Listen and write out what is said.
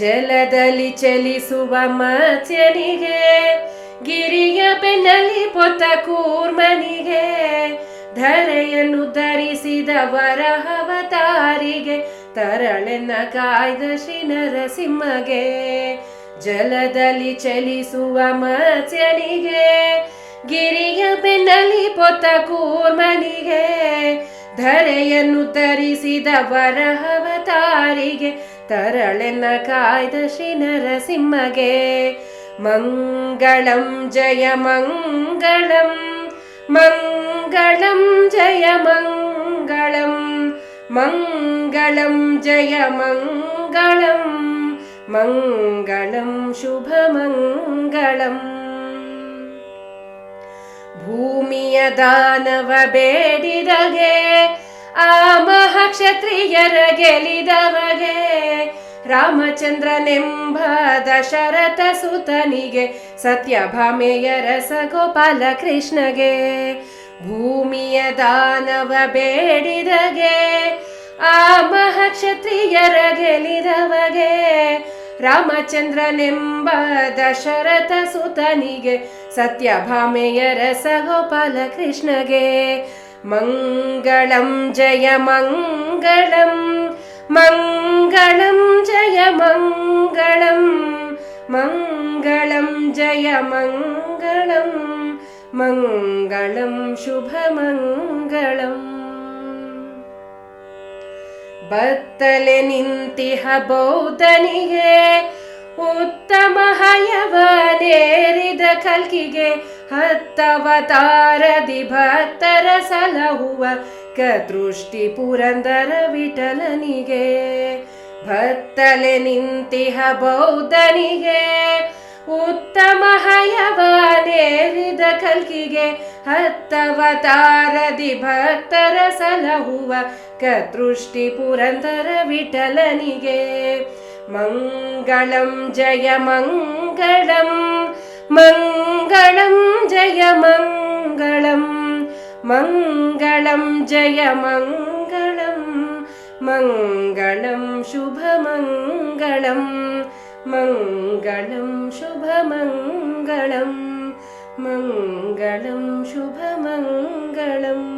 ಜಲದಲ್ಲಿ ಚಲಿಸುವ ಮತ್ಸ್ಯನಿಗೆ ಗಿರಿಯ ಬೆನ್ನಲ್ಲಿ ಪೊತ್ತ ಕೂರ್ಮನಿಗೆ ಧರೆಯನ್ನು ಧರಿಸಿದ ವರಹವತಾರಿಗೆ ತರಳೆನ್ನ ಕಾಯ್ದ ಶ್ರೀ ನರಸಿಂಹಗೆ ಜಲದಲ್ಲಿ ಚಲಿಸುವ ಮತ್ಸ್ಯನಿಗೆ ಗಿರಿಯ ಬೆನ್ನಲ್ಲಿ ಪೊತ್ತ ಕೂರ್ಮನಿಗೆ ಧರೆಯನ್ನು ಧರಿಸಿದ ವರಹವತಾರಿಗೆ ತರಳೆನ್ನ ಕಾಯ್ದ ಶ್ರೀ ನರಸಿಂಹಗೆ ಮಂಗಳಂ ಜಯ ಮಂಗಳಂ ಮಂಗಳಂ ಜಯ ಮಂಗಳಂ ಮಂಗಳಂ ಜಯ ಮಂಗಳಂ മംഗളം ശുഭമംഗളം ഭൂമിയ ദാനവ ബേടിരകേ ಆ ಮಹಾಕ್ಷತ್ರಿಯರ ಗೆಲಿದವಗೆ ರಾಮಚಂದ್ರನೆಂಬ ದಶರಥ ಸುತನಿಗೆ ಸತ್ಯಭಾಮೆಯ ರಸಗೋಪಾಲ ಕೃಷ್ಣಗೆ ಭೂಮಿಯ ದಾನವ ಬೇಡಿದಗೆ ಆ ಮಹಾಕ್ಷತ್ರಿಯರ ಗೆಲಿದವಗೆ ರಾಮಚಂದ್ರನೆಂಬ ದಶರಥ ಸುತನಿಗೆ ಸತ್ಯಭಾಮೆಯ ರಸಗೋಪಾಲ ಕೃಷ್ಣಗೆ മംഗളം ജയ മംഗളം മംഗളം ജയ മംഗളം മംഗളം ജയ മംഗളം മംഗളം ശുഭമംഗളം ಬತ್ತಲೆ ನಿಂತಿಹ ಬೌದ್ಧನಿಗೆ ಉತ್ತಮ ಹಯವ ನೇರಿದ ಕಲ್ಕಿಗೆ हत्तवतारदि भक्तर सलहुव कतृष्टि पुरन्दर विटलनिगे भत्तले निन्तिह बौद्धनिगे उत्तम हयवानेरिद कल्किगे हत्तवतारदि भक्तर सलहुव पुरन्दर विटलनिगे मङ्गलं जय मङ्गलम् മംഗളം ജയ മംഗളം മംഗളം ജയ മംഗളം മംഗളം ശുഭമംഗളം മംഗളം ശുഭമംഗളം മംഗളം ശുഭമംഗളം